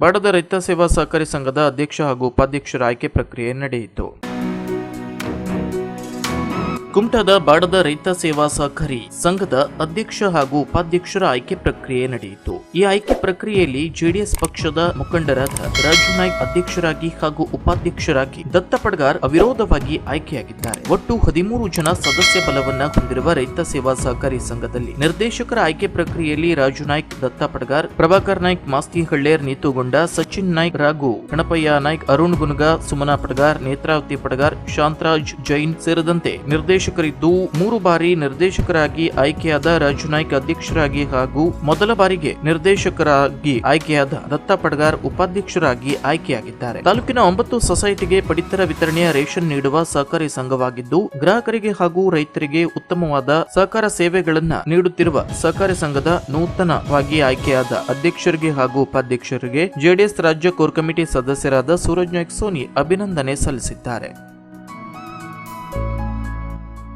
ಬಾಡದ ರೈತ ಸೇವಾ ಸಹಕಾರಿ ಸಂಘದ ಅಧ್ಯಕ್ಷ ಹಾಗೂ ಉಪಾಧ್ಯಕ್ಷರ ಆಯ್ಕೆ ಪ್ರಕ್ರಿಯೆ ನಡೆಯಿತು. ಕುಮಟಾದ ಬಾಡದ ರೈತ ಸೇವಾ ಸಹಕಾರಿ ಸಂಘದ ಅಧ್ಯಕ್ಷ ಹಾಗೂ ಉಪಾಧ್ಯಕ್ಷರ ಆಯ್ಕೆ ಪ್ರಕ್ರಿಯೆ ನಡೆಯಿತು. ಈ ಆಯ್ಕೆ ಪ್ರಕ್ರಿಯೆಯಲ್ಲಿ ಜೆಡಿಎಸ್ ಪಕ್ಷದ ಮುಖಂಡರಾದ ರಾಜು ನಾಯ್ಕ್ ಅಧ್ಯಕ್ಷರಾಗಿ ಹಾಗೂ ಉಪಾಧ್ಯಕ್ಷರಾಗಿ ದತ್ತ ಪಡ್ಗಾರ್ ಅವಿರೋಧವಾಗಿ ಆಯ್ಕೆಯಾಗಿದ್ದಾರೆ. ಒಟ್ಟು ಹದಿಮೂರು ಜನ ಸದಸ್ಯ ಬಲವನ್ನ ಹೊಂದಿರುವ ರೈತ ಸೇವಾ ಸಹಕಾರಿ ಸಂಘದಲ್ಲಿ ನಿರ್ದೇಶಕರ ಆಯ್ಕೆ ಪ್ರಕ್ರಿಯೆಯಲ್ಲಿ ರಾಜು ನಾಯ್ಕ್, ದತ್ತ ಪಡ್ಗಾರ್, ಪ್ರಭಾಕರ್ ನಾಯ್ಕ್, ಮಾಸ್ತಿ ಹಳ್ಳೇರ್ ನೀತುಗೊಂಡ, ಸಚಿನ್ ನಾಯ್ಕ್ ರಾಘು ಗಣಪಯ್ಯ ನಾಯ್ಕ್, ಅರುಣ್ ಗುನ್ಗಾ, ಸುಮನಾ ಪಡ್ಗಾರ್, ನೇತ್ರಾವತಿ ಪಡ್ಗಾರ್, ಶಾಂತರಾಜ್ ಜೈನ್ ಸೇರಿದಂತೆ ನಿರ್ದೇಶಕರಿದ್ದು ಮೂರು ಬಾರಿ ನಿರ್ದೇಶಕರಾಗಿ ಆಯ್ಕೆಯಾದ ರಾಜು ನಾಯ್ಕ್ ಅಧ್ಯಕ್ಷರಾಗಿ ಹಾಗೂ ಮೊದಲ ಬಾರಿಗೆ ನಿರ್ದೇಶಕರಾಗಿ ಆಯ್ಕೆಯಾದ ದತ್ತ ಪಡ್ಗಾರ್ ಉಪಾಧ್ಯಕ್ಷರಾಗಿ ಆಯ್ಕೆಯಾಗಿದ್ದಾರೆ. ತಾಲೂಕಿನ ಒಂಬತ್ತು ಸೊಸೈಟಿಗೆ ಪಡಿತರ ವಿತರಣೆಯ ರೇಷನ್ ನೀಡುವ ಸಹಕಾರಿ ಸಂಘವಾಗಿದ್ದು, ಗ್ರಾಹಕರಿಗೆ ಹಾಗೂ ರೈತರಿಗೆ ಉತ್ತಮವಾದ ಸಹಕಾರ ಸೇವೆಗಳನ್ನ ನೀಡುತ್ತಿರುವ ಸಹಕಾರಿ ಸಂಘದ ನೂತನವಾಗಿ ಆಯ್ಕೆಯಾದ ಅಧ್ಯಕ್ಷರಿಗೆ ಹಾಗೂ ಉಪಾಧ್ಯಕ್ಷರಿಗೆ ಜೆಡಿಎಸ್ ರಾಜ್ಯ ಕೋರ್ ಕಮಿಟಿ ಸದಸ್ಯರಾದ ಸೂರಜ್ ನಾಯ್ಕ್ ಸೋನಿ ಅಭಿನಂದನೆ ಸಲ್ಲಿಸಿದ್ದಾರೆ.